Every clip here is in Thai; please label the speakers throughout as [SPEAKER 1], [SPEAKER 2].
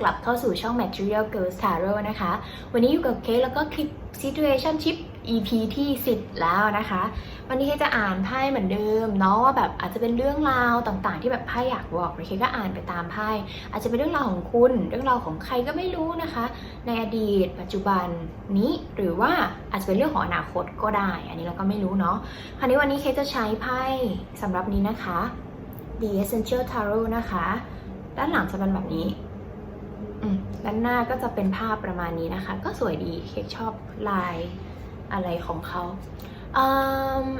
[SPEAKER 1] กลับเข้าสู่ช่อง Material Girls Tarot นะคะ วันนี้อยู่กับเค้กแล้วก็คลิป Situationship EP ที่ 10 แล้วนะคะ วันนี้เค้กจะอ่านไพ่เหมือนเดิมเนาะว่าแบบอาจจะเป็นเรื่องราวต่างๆ ที่แบบไพ่อยากบอกเค้กก็อ่านไปตามไพ่อาจจะเป็นเรื่องราวของคุณ เรื่องราวของใครก็ไม่รู้นะคะ ในอดีต ปัจจุบันนี้หรือว่าอาจจะเป็นเรื่องของอนาคตก็ได้ อันนี้เราก็ไม่รู้เนาะคราวนี้วันนี้เค้กจะใช้ไพ่สำหรับนี้นะคะ The Essential Tarot นะคะ ด้านหลังจะเป็นแบบนี้ ด้านหน้าก็จะเป็นภาพประมาณนี้นะคะ ก็สวยดีเค้กชอบลายอะไรของเขา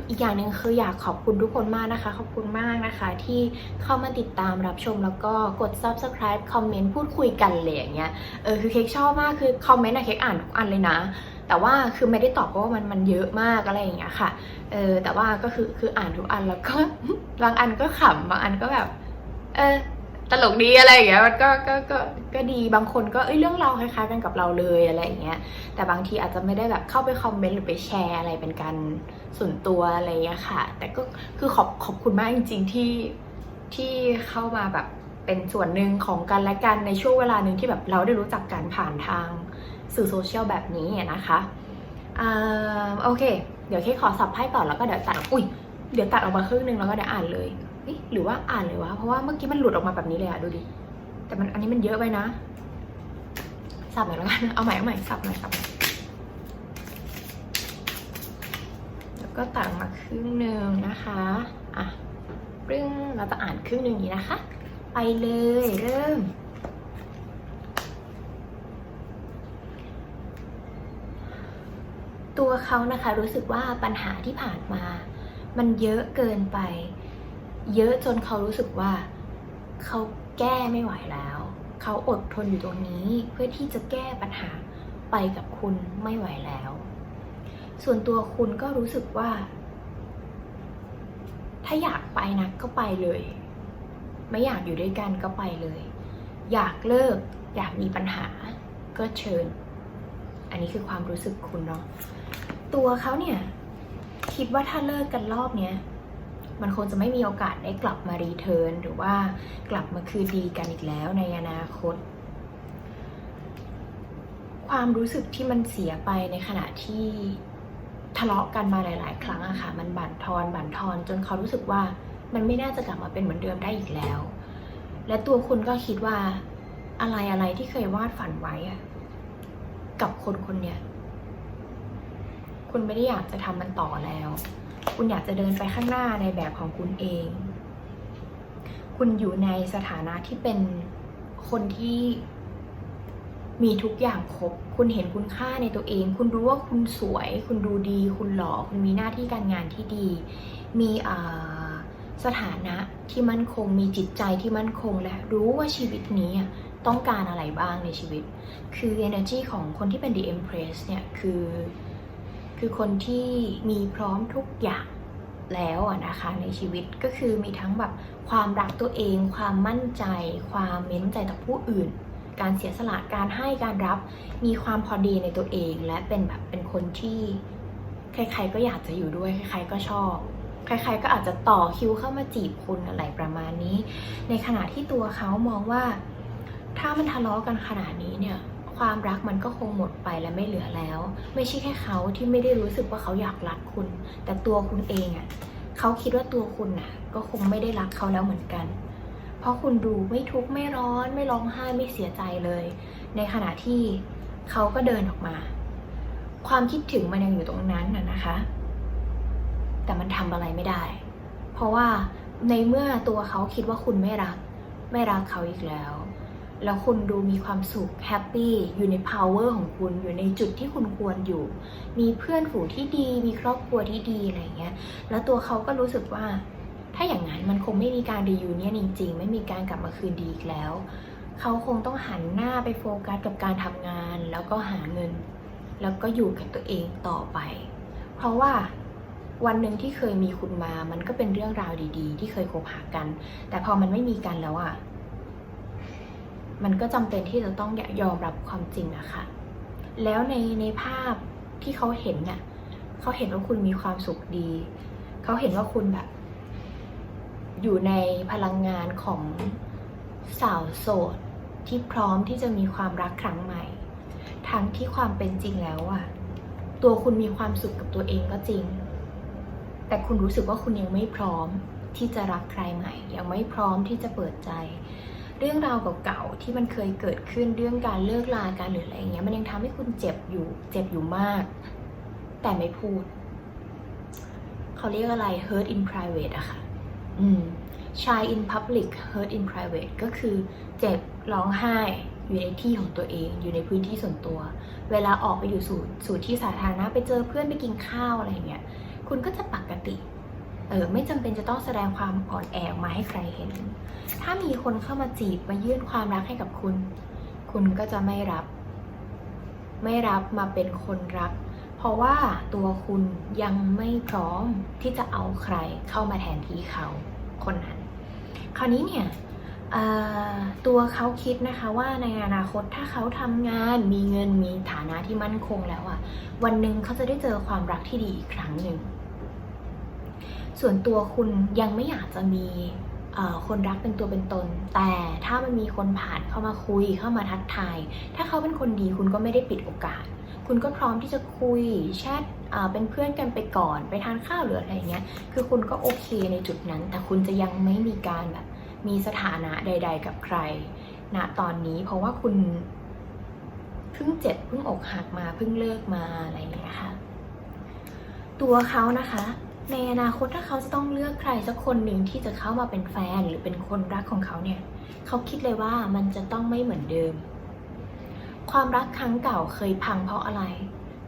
[SPEAKER 1] อีกอย่างหนึ่งคืออยากขอบคุณทุกคนมากนะคะ ขอบคุณมากนะคะ ที่เข้ามาติดตามรับชมแล้วก็กด subscribe คอมเมนต์พูดคุยกันเลยอย่างเงี้ยเออคือเค้กชอบมากคือคอมเมนต์อะเค้กอ่านทุกอันเลยนะ แต่ว่าคือไม่ได้ตอบเพราะว่ามันมันเยอะมากอะไรอย่างเงี้ยค่ะเออแต่ว่าก็คือคืออ่านทุกอันแล้วก็บางอันก็ขำบางอันก็แบบ เออ ตลกดีอะไรอย่างเงี้ยมันก็ก็ก็ก็ดีบางคนก็เอ้ยเรื่องเราวคล้ายๆกันกับเราเลยอะไรอย่างเงี้ยแต่บางทีอาจจะไม่ได้แบบเข้าไปคอมเมนต์หรือไปแชร์อะไรเป็นการส่วนตัวอะไรอย่างเงี้ยค่ะ แต่ก็คือขอบขอบคุณมากจริง ๆที่ที่เข้ามาแบบเป็นส่วนหนึ่งของกันและกันในช่วงเวลาหนึ่งที่แบบเราได้รู้จักกันผ่านทางสื่อโซเชียลแบบนี้นะคะอ่าโอเค เดี๋ยวเคขอสับไพ่ก่อนแล้วก็เดี๋ยวตัดอุ้ยเดี๋ยวตัดออกมาครึ่งนึงแล้วก็เดี๋ยวอ่านเลย เอ๊ะหรือว่าอ่านเลยวะ เพราะว่าเมื่อกี้มันหลุดออกมาแบบนี้เลยอะดูดิ แต่มันอันนี้มันเยอะไปนะ สับหน่อยแล้วกัน เอาใหม่เอาใหม่สับหน่อยสับหน่อยแล้วก็ตัดออกมาครึ่งหนึ่งนะคะ อะปึ้งเราจะอ่านครึ่งหนึ่งนี้นะคะ ไปเลยเริ่มตัวเขานะคะรู้สึกว่าปัญหาที่ผ่านมา มันเยอะเกินไป เยอะจนเขารู้สึกว่าเขาแก้ไม่ไหวแล้ว เขาอดทนอยู่ตรงนี้เพื่อที่จะแก้ปัญหาไปกับคุณไม่ไหวแล้ว ส่วนตัวคุณก็รู้สึกว่า ถ้าอยากไปนะก็ไปเลย ไม่อยากอยู่ด้วยกันก็ไปเลย อยากเลิกอยากมีปัญหาก็เชิญ อันนี้คือความรู้สึกคุณเนาะ ตัวเขาเนี่ย คิดว่าถ้าเลิกกันรอบเนี้ย มันคงจะไม่มีโอกาสได้กลับมารีเทิร์นหรือว่ากลับมาคืนดีกันอีกแล้วในอนาคต ความรู้สึกที่มันเสียไปในขณะที่ทะเลาะกันมาหลาย ๆ ครั้งอะค่ะ มันบั่นทอนบั่นทอน จนเขารู้สึกว่ามันไม่น่าจะกลับมาเป็นเหมือนเดิมได้อีกแล้ว และตัวคุณก็คิดว่าอะไรอะไรที่เคยวาดฝันไว้อะกับคนคนเนี้ยคุณไม่ได้อยากจะทำมันต่อแล้ว คุณอยากจะเดินไปข้างหน้าในแบบของคุณเอง คุณอยู่ในสถานะที่เป็นคนที่มีทุกอย่างครบ คุณเห็นคุณค่าในตัวเอง คุณรู้ว่าคุณสวย คุณดูดี คุณหล่อ คุณมีหน้าที่การงานที่ดี มีสถานะที่มั่นคง มีจิตใจที่มั่นคง และรู้ว่าชีวิตนี้อะต้องการอะไรบ้างในชีวิต คือ energy ของคนที่เป็น the empress เนี่ย คือ คือคนที่มีพร้อมทุกอย่างแล้วนะคะในชีวิตก็คือมีทั้งแบบความรักตัวเอง ความมั่นใจ ความเม้นใจต่อผู้อื่น การเสียสละการให้การรับ มีความพอดีในตัวเอง และเป็นแบบเป็นคนที่ใครๆก็อยากจะอยู่ด้วยใครๆก็ชอบ ใครๆก็อาจจะต่อคิวเข้ามาจีบคุณอะไรประมาณนี้ ในขณะที่ตัวเขามองว่า ถ้ามันทะเลาะกันขนาดนี้เนี่ย ความรักมันก็คงหมดไปและไม่เหลือแล้ว ไม่ใช่แค่เขาที่ไม่ได้รู้สึกว่าเขาอยากรักคุณ แต่ตัวคุณเองอะ่ะเขาคิดว่าตัวคุณน่ะ ก็คงไม่ได้รักเขาแล้วเหมือนกัน เพราะคุณดูไม่ทุกข์ไม่ร้อนไม่ร้องไห้ไม่เสียใจเลย ในขณะที่เขาก็เดินออกมา ความคิดถึงมันยังอยู่ตรงนั้นน่ะนะคะ แต่มันทำอะไรไม่ได้ เพราะว่าในเมื่อตัวเขาคิดว่าคุณไม่รัก ไม่รักเขาอีกแล้ว แล้วคุณดูมีความสุขแฮปปี้อยู่ใน power ของคุณอยู่ในจุดที่คุณควรอยู่ มีเพื่อนฝูงที่ดี มีครอบครัวที่ดีอะไรเงี้ยแล้วตัวเขาก็รู้สึกว่า ถ้าอย่างนั้นมันคงไม่มีการรียูเนียจริง ๆ ไม่มีการกลับมาคืนดีอีกแล้ว เขาคงต้องหันหน้าไปโฟกัสกับการทำงาน แล้วก็หาเงิน แล้วก็อยู่กับตัวเองต่อไป เพราะว่าวันหนึ่งที่เคยมีคุณมา มันก็เป็นเรื่องราวดี ๆ ที่เคยคบหากัน แต่พอมันไม่มีกันแล้วอะ มันก็จำเป็นที่จะต้องยอมรับความจริงอะค่ะ แล้วในในภาพที่เขาเห็นน่ะเขาเห็นว่าคุณมีความสุขดี เขาเห็นว่าคุณแบบ อยู่ในพลังงานของสาวโสดที่พร้อมที่จะมีความรักครั้งใหม่ ทั้งที่ความเป็นจริงแล้วอะตัวคุณมีความสุขกับตัวเองก็จริง แต่คุณรู้สึกว่าคุณยังไม่พร้อมที่จะรักใครใหม่ ยังไม่พร้อมที่จะเปิดใจ เรื่องราวเก่าๆที่มันเคยเกิดขึ้นเรื่องการเลิกลากันหรืออะไรเงี้ย มันยังทำให้คุณเจ็บอยู่ เจ็บอยู่มาก แต่ไม่พูด เขาเรียกอะไร hurt in private อะค่ะ อืม shy in public hurt in private ก็คือเจ็บร้องไห้อยู่ในที่ของตัวเอง อยู่ในพื้นที่ส่วนตัว เวลาออกไปอยู่สู่สู่ที่สาธารณะไปเจอเพื่อนไปกินข้าวอะไรเงี้ย คุณก็จะปกติ เออไม่จำเป็นจะต้องแสดงความอ่อนแอออกมาให้ใครเห็น ถ้ามีคนเข้ามาจีบมายื่นความรักให้กับคุณ คุณก็จะไม่รับ ไม่รับมาเป็นคนรัก เพราะว่าตัวคุณยังไม่พร้อมที่จะเอาใครเข้ามาแทนที่เขาคนนั้น คราวนี้เนี่ยตัวเขาคิดนะคะว่าในอนาคตถ้าเขาทำงานมีเงินมีฐานะที่มั่นคงแล้วอะวันหนึ่งเขาจะได้เจอความรักที่ดีอีกครั้งหนึ่ง ส่วนตัวคุณยังไม่อยากจะมีคนรักเป็นตัวเป็นตน แต่ถ้ามันมีคนผ่านเข้ามาคุยเข้ามาทักทาย ถ้าเขาเป็นคนดีคุณก็ไม่ได้ปิดโอกาส คุณก็พร้อมที่จะคุยแชทเป็นเพื่อนกันไปก่อน ไปทานข้าวหรืออะไรเงี้ย คือคุณก็โอเคในจุดนั้น แต่คุณจะยังไม่มีการแบบมีสถานะใด ๆ กับใครณตอนนี้เพราะว่าคุณเพิ่งเจ็บเพิ่งอกหักมาเพิ่งเลิกมาอะไรอย่างเงี้ยค่ะ ตัวเขานะคะ ในอนาคตถ้าเขาจะต้องเลือกใครสักคนหนึ่งที่จะเข้ามาเป็นแฟนหรือเป็นคนรักของเขาเนี่ย เขาคิดเลยว่ามันจะต้องไม่เหมือนเดิม ความรักครั้งเก่าเคยพังเพราะอะไร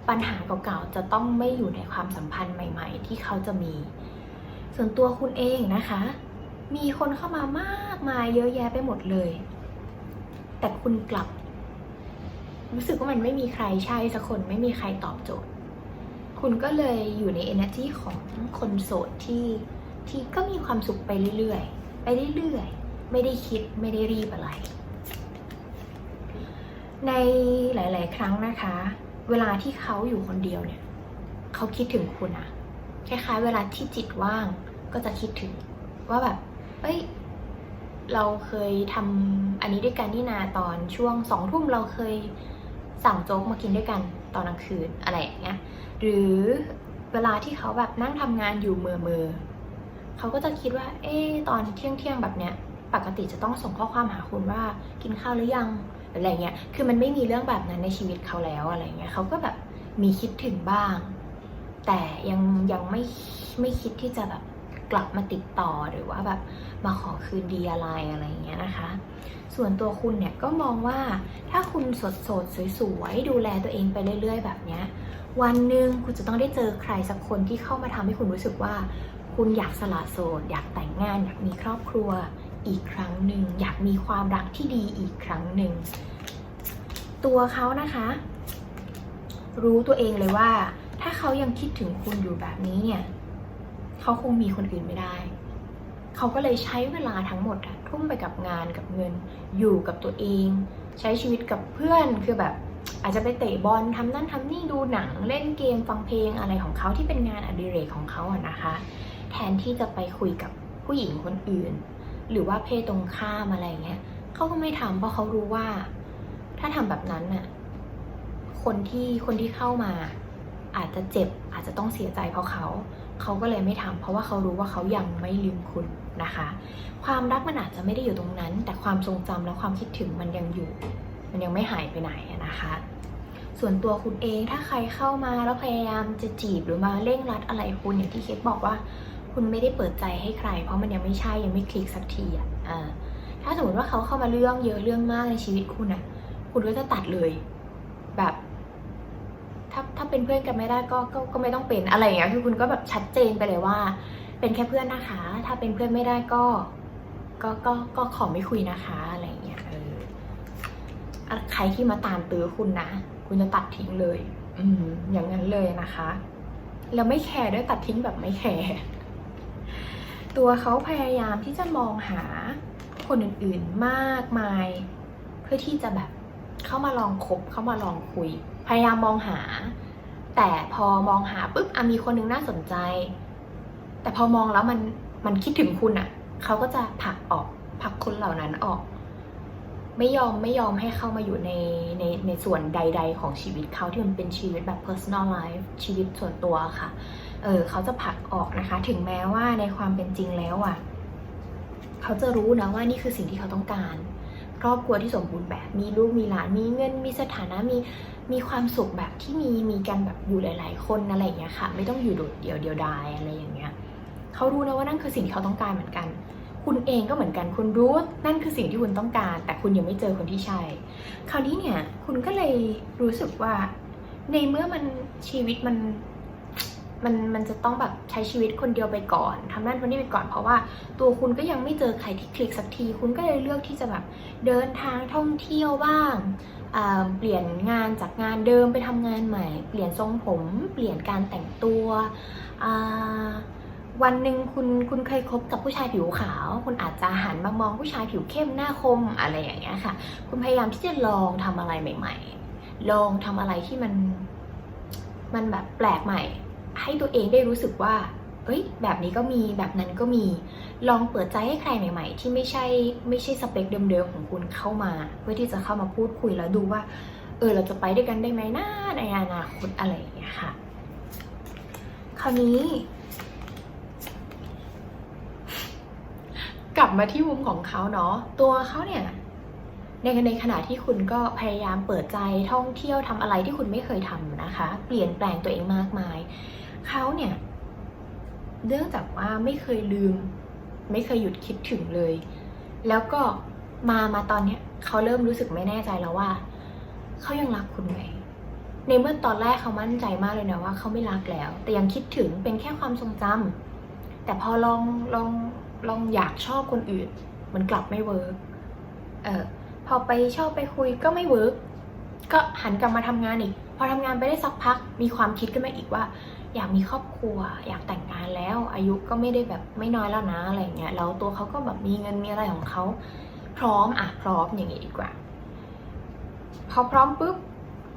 [SPEAKER 1] ปัญหาเก่าๆจะต้องไม่อยู่ในความสัมพันธ์ใหม่ ๆ ที่เขาจะมี ส่วนตัวคุณเองนะคะ มีคนเข้ามามากมายเยอะแยะไปหมดเลย แต่คุณกลับ รู้สึกว่ามันไม่มีใครใช่สักคนไม่มีใครตอบโจทย์ คุณก็เลยอยู่ใน energy ของคนโสดที่ที่ก็มีความสุขไปเรื่อยๆ ไปเรื่อยๆ ไม่ได้คิดไม่ได้รีบอะไร ในหลาย ๆ ครั้งนะคะ เวลาที่เขาอยู่คนเดียวเนี่ย เขาคิดถึงคุณอะคล้ายๆ เวลาที่จิตว่างก็จะคิดถึงว่าแบบ เอ้ย เราเคยทำอันนี้ด้วยกันนี่นาตอนช่วงสองทุ่มเราเคยสั่งโจ๊กมากินด้วยกันตอนกลางคืนอะไรอย่างเงี้ย หรือเวลาที่เขาแบบนั่งทำงานอยู่เมือเมือเขาก็จะคิดว่า เอ๊ตอนเที่ยงเที่ยงแบบเนี้ย ปกติจะต้องส่งข้อความหาคุณว่ากินข้าวหรือยังอะไรเงี้ย คือมันไม่มีเรื่องแบบนั้นในชีวิตเขาแล้วอะไรเงี้ยเขาก็แบบมีคิดถึงบ้าง แต่ยังยังไม่ไม่คิดที่จะแบบกลับมาติดต่อหรือว่าแบบมาขอคืนดีอะไรอะไรเงี้ยนะคะ ส่วนตัวคุณเนี่ยก็มองว่าถ้าคุณสดสดสวยๆดูแลตัวเองไปเรื่อย ๆ แบบเนี้ย วันหนึ่งคุณจะต้องได้เจอใครสักคนที่เข้ามาทำให้คุณรู้สึกว่า คุณอยากสละโสด อยากแต่งงาน อยากมีครอบครัวอีกครั้งหนึ่งอยากมีความรักที่ดีอีกครั้งหนึ่งตัวเขานะคะ รู้ตัวเองเลยว่า ถ้าเขายังคิดถึงคุณอยู่แบบนี้เนี่ยเขาคงมีคนอื่นไม่ได้ เขาก็เลยใช้เวลาทั้งหมดทุ่มไปกับงานกับเงิน อยู่กับตัวเอง ใช้ชีวิตกับเพื่อนคือแบบ อาจจะไปเตะบอลทำนั่นทำนี่ดูหนังเล่นเกมฟังเพลงอะไรของเขาที่เป็นงานอดิเรกของเขาอะนะคะ แทนที่จะไปคุยกับผู้หญิงคนอื่น หรือว่าเพศตรงข้ามอะไรเงี้ยเขาก็ไม่ทำเพราะเขารู้ว่า ถ้าทำแบบนั้นน่ะคนที่คนที่เข้ามา อาจจะเจ็บอาจจะต้องเสียใจเพราะเขาเขาก็เลยไม่ทำเพราะว่าเขารู้ว่าเขายังไม่ลืมคุณนะคะ ความรักมันอาจจะไม่ได้อยู่ตรงนั้น แต่ความทรงจำและความคิดถึงมันยังอยู่ มันยังไม่หายไปไหนนะคะ ส่วนตัวคุณเองถ้าใครเข้ามาแล้วพยายามจะจีบหรือมาเร่งรัดอะไรคุณอย่างที่เคสบอกว่า คุณไม่ได้เปิดใจให้ใคร เพราะมันยังไม่ใช่ยังไม่คลิกสักทีอะถ้าสมมติว่าเขาเข้ามาเรื่องเยอะเรื่องมากในชีวิตคุณอะ คุณก็จะตัดเลย แบบถ้าถ้าเป็นเพื่อนกันไม่ได้ก็ก็ก็ไม่ต้องเป็นอะไรอย่างเงี้ยคือคุณก็แบบชัดเจนไปเลยว่า เป็นแค่เพื่อนนะคะ ถ้าเป็นเพื่อนไม่ได้ก็ ก็ก็ก็ขอไม่คุยนะคะอะไรอย่างเงี้ย ใครที่มาตามตื้อคุณนะ คุณจะตัดทิ้งเลย อืมอย่างนั้นเลยนะคะ แล้วไม่แคร์ด้วยตัดทิ้งแบบไม่แคร์ตัวเขาพยายามที่จะมองหาคนอื่นๆมากมาย เพื่อที่จะแบบเข้ามาลองคบเข้ามาลองคุย พยายามมองหา แต่พอมองหาปุ๊บอะมีคนหนึงน่าสนใจ แต่พอมองแล้วมันมันคิดถึงคุณอะเขาก็จะผลักออกผลักคนเหล่านั้นออก ไม่ยอมไม่ยอมให้เข้ามาอยู่ในในในส่วนใด ๆ ของชีวิตเขาที่มันเป็นชีวิตแบบ personal life ชีวิตส่วนตัวค่ะ เออเขาจะผลักออกนะคะ ถึงแม้ว่าในความเป็นจริงแล้วอะ เขาจะรู้นะว่านี่คือสิ่งที่เขาต้องการ ครอบครัวที่สมบูรณ์แบบมีลูกมีหลานมีเงินมีสถานะมีมีความสุขแบบที่มีมีกันแบบอยู่หลาย ๆ คนอะไรอย่างเงี้ยค่ะ ไม่ต้องอยู่โดดเดี่ยวเดียวดายอะไรอย่างเงี้ยเขารู้นะว่านั่นคือสิ่งที่เขาต้องการเหมือนกัน คุณเองก็เหมือนกันคุณรู้นั่นคือสิ่งที่คุณต้องการ แต่คุณยังไม่เจอคนที่ใช่ คราวนี้เนี่ยคุณก็เลยรู้สึกว่า ในเมื่อมันชีวิตมันมันมันจะต้องแบบใช้ชีวิตคนเดียวไปก่อนทำนั่นทำนี่ไปก่อน เพราะว่าตัวคุณก็ยังไม่เจอใครที่คลิกสักที คุณก็เลยเลือกที่จะแบบเดินทางท่องเที่ยวบ้างอ่าเปลี่ยนงานจากงานเดิมไปทำงานใหม่ เปลี่ยนทรงผม เปลี่ยนการแต่งตัวอ วันหนึ่งคุณคุณเคยคบกับผู้ชายผิวขาว คุณอาจจะหันมามองผู้ชายผิวเข้มหน้าคมอะไรอย่างเงี้ยค่ะ คุณพยายามที่จะลองทำอะไรใหม่ ๆ ลองทำอะไรที่มันมันแบบแปลกใหม่ ให้ตัวเองได้รู้สึกว่า เอ้ย แบบนี้ก็มีแบบนั้นก็มี ลองเปิดใจให้ใครใหม่ ๆ ที่ไม่ใช่ไม่ใช่สเปคเดิมๆของคุณเข้ามา เพื่อที่จะเข้ามาพูดคุยแล้วดูว่า เออเราจะไปด้วยกันได้ไหมนะในอนาคตอะไรอย่างเงี้ยค่ะ คราวนี้ กลับมาที่มุมของเขาเนาะตัวเขาเนี่ยในในขณะที่คุณก็พยายามเปิดใจท่องเที่ยวทำอะไรที่คุณไม่เคยทำนะคะ เปลี่ยนแปลงตัวเองมากมายเขาเนี่ยเนื่องจากว่าไม่เคยลืม ไม่เคยหยุดคิดถึงเลย แล้วก็มามาตอนเนี้ยเขาเริ่มรู้สึกไม่แน่ใจแล้วว่าเขายังรักคุณไหมในเมื่อตอนแรกเขามั่นใจมากเลยนะว่าเขาไม่รักแล้ว แต่ยังคิดถึงเป็นแค่ความทรงจำแต่พอลองลอง ลองอยากชอบคนอื่น มันกลับไม่เวิร์กเออพอไปชอบไปคุยก็ไม่เวิร์กก็หันกลับมาทำงานอีก พอทำงานไปได้สักพักมีความคิดขึ้นมาอีกว่า อยากมีครอบครัว อยากแต่งงานแล้ว อายุก็ไม่ได้แบบไม่น้อยแล้วนะอะไรเงี้ยแล้วตัวเขาก็แบบมีเงินมีอะไรของเขาพร้อมอะพร้อมอย่างงี้ดีกว่า พอพร้อมปุ๊บ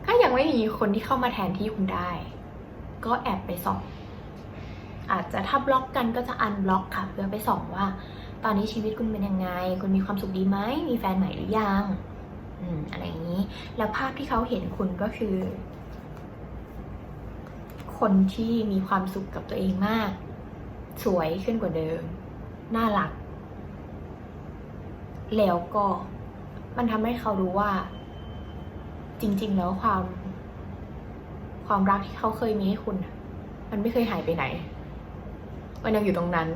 [SPEAKER 1] ก็ยังไม่มีคนที่เข้ามาแทนที่คุณได้ ก็แอบไปส่อง อาจจะถ้าบล็อกกันก็จะอันบล็อกค่ะ เพื่อไปส่องว่า ตอนนี้ชีวิตคุณเป็นยังไง คุณมีความสุขดีไหมมีแฟนใหม่หรือยังอืมอะไรอย่างนี้ แล้วภาพที่เขาเห็นคุณก็คือ คนที่มีความสุขกับตัวเองมาก สวยขึ้นกว่าเดิม น่ารัก แล้วก็มันทำให้เขารู้ว่า จริง ๆ แล้วความ ความรักที่เขาเคยมีให้คุณ มันไม่เคยหายไปไหน มันยังอยู่ตรงนั้น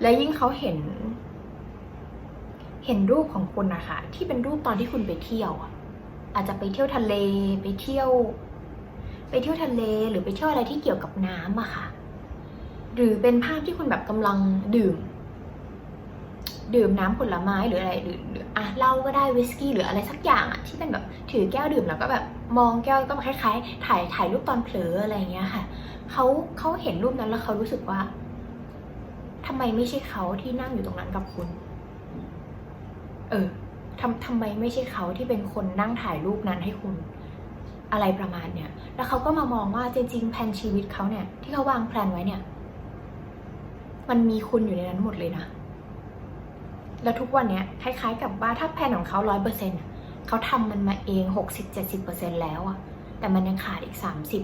[SPEAKER 1] และยิ่งเขาเห็น เห็นรูปของคุณนะคะที่เป็นรูปตอนที่คุณไปเที่ยว อาจจะไปเที่ยวทะเลไปเที่ยว ไปเที่ยวทะเลหรือไปเที่ยวอะไรที่เกี่ยวกับน้ำอะค่ะ หรือเป็นภาพที่คุณแบบกำลังดื่ม ดื่มน้ำผลไม้หรืออะไรหรือหรืออะเหล้าก็ได้วิสกี้หรืออะไรสักอย่างอะที่เป็นแบบถือแก้วดื่มแล้วก็แบบมองแก้วก็คล้ายๆ ถ่ายถ่ายรูปตอนเผลออะไรอย่างเงี้ยค่ะเขาเขาเห็นรูปนั้นแล้วเขารู้สึกว่า ทำไมไม่ใช่เขาที่นั่งอยู่ตรงนั้นกับคุณ เออทำทำไมไม่ใช่เขาที่เป็นคนนั่งถ่ายรูปนั้นให้คุณ อะไรประมาณเนี้ยแล้วเขาก็มามองว่าจริงๆแผนชีวิตเขาเนี่ย ที่เขาวางแผนไว้เนี่ย มันมีคุณอยู่ในนั้นหมดเลยนะ แล้วทุกวันเนี้ยคล้ายๆ กับว่าถ้าแผนของเขาร้อยเปอร์เซ็นต์เขาทำมันมาเองหกสิบเจ็ดสิบเปอร์เซ็นแล้วอะแต่มันยังขาดอีกสามสิบ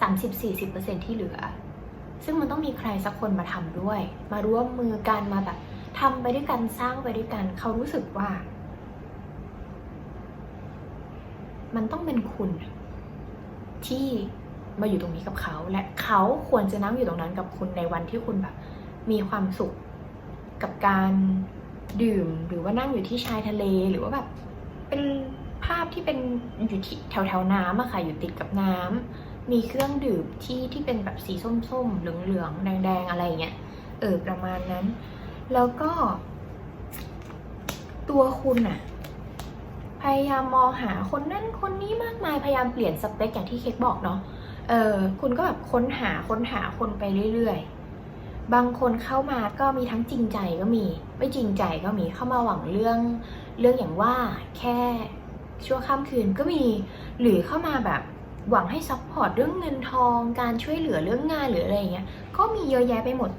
[SPEAKER 1] สามสิบสี่สิบเปอร์เซ็นที่เหลือ ซึ่งมันต้องมีใครสักคนมาทำด้วย มาร่วมมือกันมาแบบทำไปด้วยกันสร้างไปด้วยกัน เขารู้สึกว่า มันต้องเป็นคุณที่มาอยู่ตรงนี้กับเขา และเขาควรจะนั่งอยู่ตรงนั้นกับคุณในวันที่คุณแบบ มีความสุขกับการดื่มหรือว่านั่งอยู่ที่ชายทะเลหรือว่าแบบเป็นภาพที่เป็นอยู่ที่แถวแถวๆน้ำอะค่ะอยู่ติดกับน้ำ มีเครื่องดื่มที่ที่เป็นแบบสีส้มๆ เหลืองๆ แดงๆ อะไรเงี้ย เออ ประมาณนั้น แล้วก็ ตัวคุณอะพยายามมองหาคนนั้นคนนี้มากมาย พยายามเปลี่ยนสเปคอย่างที่เค้กบอกเนาะ เออ คุณก็แบบค้นหาค้นหาคนไปเรื่อยๆ บางคนเข้ามาก็มีทั้งจริงใจก็มี ไม่จริงใจก็มี เข้ามาหวังเรื่อง เรื่องอย่างว่าแค่ชั่วข้ามคืนก็มี หรือเข้ามาแบบ หวังให้ซัพพอร์ตเรื่องเงินทอง การช่วยเหลือเรื่องงานหรืออะไรอย่างเงี้ย ก็มีเยอะแยะไปหมด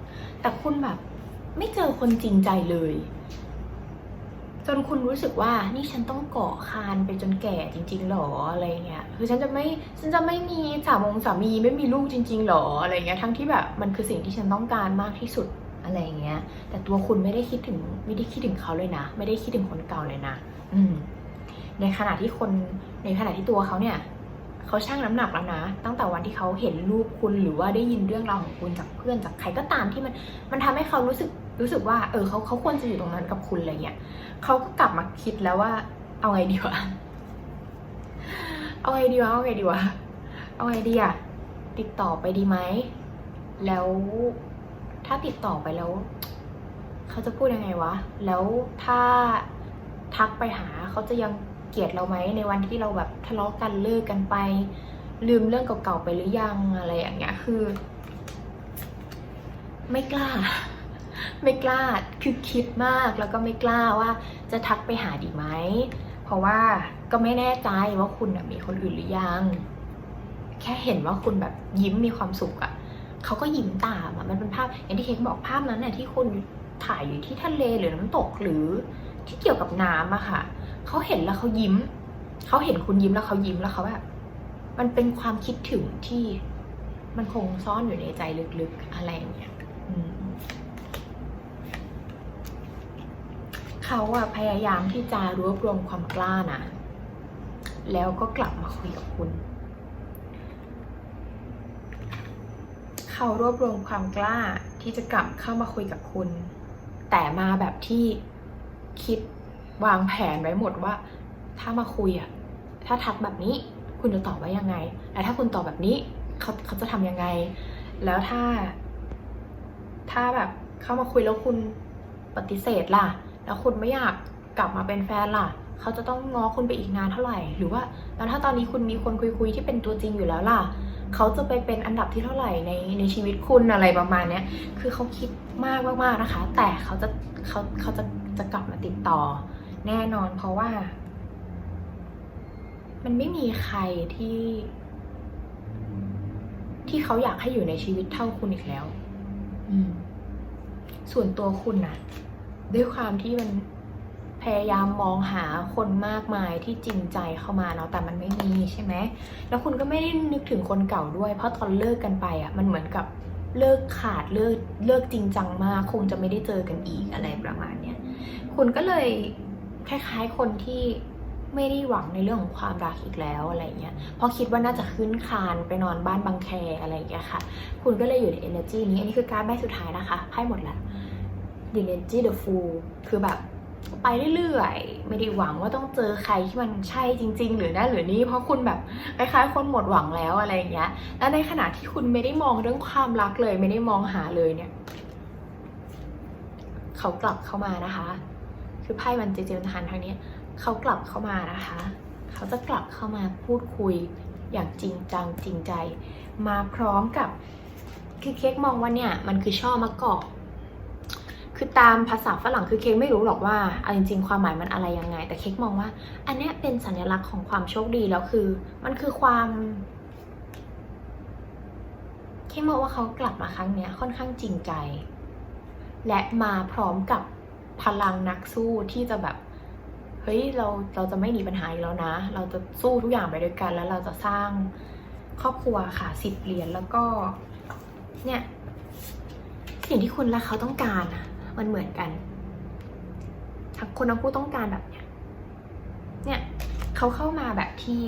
[SPEAKER 1] แต่คุณแบบไม่เจอคนจริงใจเลย จนคุณรู้สึกว่านี่ฉันต้องเกาะคานไปจนแก่จริงๆหรออะไรเงี้ย คือฉันจะไม่ฉันจะไม่มีสามงสามีไม่มีลูกจริงๆหรออะไรเงี้ย ทั้งที่แบบมันคือสิ่งที่ฉันต้องการมากที่สุดอะไรเงี้ย แต่ตัวคุณไม่ได้คิดถึงไม่ได้คิดถึงเขาเลยนะ ไม่ได้คิดถึงคนเก่าเลยนะ อืม ในขณะที่คนในขณะที่ตัวเขาเนี่ย เขาชั่งน้ำหนักแล้วนะ ตั้งแต่วันที่เขาเห็นรูปคุณหรือว่าได้ยินเรื่องราวของคุณจากเพื่อนจากใครก็ตามที่มันมันทำให้เขารู้สึกรู้สึกว่า เออเขาเขาควรจะอยู่ตรงนั้นกับคุณอะไรเงี้ยเขาก็กลับมาคิดแล้วว่า เอาไงดีวะเอาไงดีวะเอาไงดีวะเอาไงดีอะติดต่อไปดีไหมแล้วถ้าติดต่อไปแล้ว เขาจะพูดยังไงวะ แล้วถ้าทักไปหาเขาจะยัง เกลียดเราไหมในวันที่เราแบบทะเลาะกันเลิกกันไป ลืมเรื่องเก่าๆไปหรือยังอะไรอย่างเงี้ยคือ ไม่กล้า ไม่กล้าคือคิดมากแล้วก็ไม่กล้าว่าจะทักไปหาดีไหมเพราะว่าก็ไม่แน่ใจว่าคุณมีคนอื่นหรือยัง แค่เห็นว่าคุณแบบยิ้มมีความสุขอะเขาก็ยิ้มตามอะมันเป็นภาพอย่างที่เค้กบอกภาพนั้นน่ะที่คุณถ่ายอยู่ที่ทะเลหรือน้ำตกหรือที่เกี่ยวกับน้ำอะค่ะ เขาเห็นแล้วเขายิ้ม เขาเห็นคุณยิ้มแล้วเขายิ้มแล้วเขาแบบมันเป็นความคิดถึงที่มันคงซ่อนอยู่ในใจลึกๆอะไรอย่างเงี้ยเขาอะพยายามที่จะรวบรวมความกล้านะ แล้วก็กลับมาคุยกับคุณ เขารวบรวมความกล้าที่จะกลับเข้ามาคุยกับคุณ แต่มาแบบที่คิด วางแผนไว้หมดว่า ถ้ามาคุยอะถ้าทักแบบนี้คุณจะตอบว่ายังไงแล้วถ้าคุณตอบแบบนี้เขาเขาจะทำยังไง แล้วถ้า ถ้าแบบเข้ามาคุยแล้วคุณปฏิเสธล่ะ แล้วคุณไม่อยากกลับมาเป็นแฟนล่ะ เขาจะต้องง้อคุณไปอีกนานเท่าไหร่ หรือว่า แล้วถ้าตอนนี้คุณมีคนคุยๆที่เป็นตัวจริงอยู่แล้วล่ะ เขาจะไปเป็นอันดับที่เท่าไหร่ในในชีวิตคุณอะไรประมาณเนี้ย คือเขาคิดมากมากๆนะคะ แต่เขาจะเขาเขาจะจะกลับมาติดต่อ แน่นอนเพราะว่า มันไม่มีใครที่ ที่เขาอยากให้อยู่ในชีวิตเท่าคุณอีกแล้ว อืม ส่วนตัวคุณนะด้วยความที่มันพยายามมองหาคนมากมายที่จริงใจเข้ามาเนาะแต่มันไม่มีใช่ไหม แล้วคุณก็ไม่ได้นึกถึงคนเก่าด้วย เพราะตอนเลิกกันไปอะ มันเหมือนกับเลิกขาดเลิกเลิกจริงจังมาก คงจะไม่ได้เจอกันอีกอะไรประมาณเนี้ยคุณก็เลย คล้ายๆ คนที่ไม่ได้หวังในเรื่องของความรักอีกแล้วอะไรเงี้ย เพราะคิดว่าน่าจะขึ้นคานไปนอนบ้านบางแคอะไรอย่างเงี้ยค่ะ คุณก็เลยอยู่ใน energy นี้ อันนี้คือการใบสุดท้ายนะคะ ไพ่หมดแล้ว The Energy the Fool คือแบบไปเรื่อยๆ ไม่ได้หวังว่าต้องเจอใครที่มันใช่จริง ๆ หรือนั่นหรือนี่ เพราะคุณแบบคล้ายๆ คนหมดหวังแล้วอะไรอย่างเงี้ย แล้วในขณะที่คุณไม่ได้มองเรื่องความรักเลย ไม่ได้มองหาเลยเนี่ย เขากลับเข้ามานะคะ คือไพ่มันเจเจนทันทางนี้เขากลับเข้ามานะคะ เขาจะกลับเข้ามาพูดคุยอย่างจริงจังจริงใจ มาพร้อมกับคือเค้กมองว่าเนี่ยมันคือช่อมะกอกคือตามภาษาฝรั่งคือเค้กไม่รู้หรอกว่าเอาจริงๆ ความหมายมันอะไรยังไง แต่เค้กมองว่า อันนี้เป็นสัญลักษณ์ของความโชคดีแล้วคือ มันคือความเค้กมองว่าเขากลับมาครั้งเนี้ยค่อนข้างจริงใจ และมาพร้อมกับ พลังนักสู้ที่จะแบบเฮ้ยเราเราจะไม่หนีปัญหาอีกแล้วนะ เราจะสู้ทุกอย่างไปด้วยกัน แล้วเราจะสร้างครอบครัวค่ะสิบเหรียญแล้วก็เนี่ยสิ่งที่คุณและเขาต้องการอะมันเหมือนกันทั้งคนทั้งคู่ต้องการแบบเนี้ยเนี่ยเขาเข้ามาแบบที่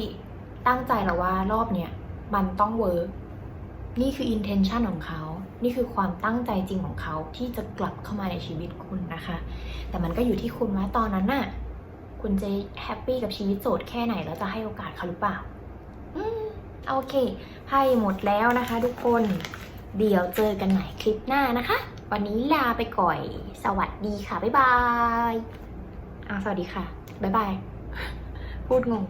[SPEAKER 1] ตั้งใจแล้วว่ารอบเนี้ยมันต้องเวิร์ก นี่คือ intention ของเขา นี่คือความตั้งใจจริงของเขาที่จะกลับเข้ามาในชีวิตคุณนะคะ แต่มันก็อยู่ที่คุณว่าตอนนั้นน่ะ คุณจะแฮปปี้กับชีวิตโสดแค่ไหนแล้วจะให้โอกาสเขาหรือเปล่า อืมโอเคไพ่หมดแล้วนะคะทุกคน เดี๋ยวเจอกันใหม่คลิปหน้านะคะ วันนี้ลาไปก่อนสวัสดีค่ะ บ๊ายบายอ่าสวัสดีค่ะ บ๊ายบาย พูดงง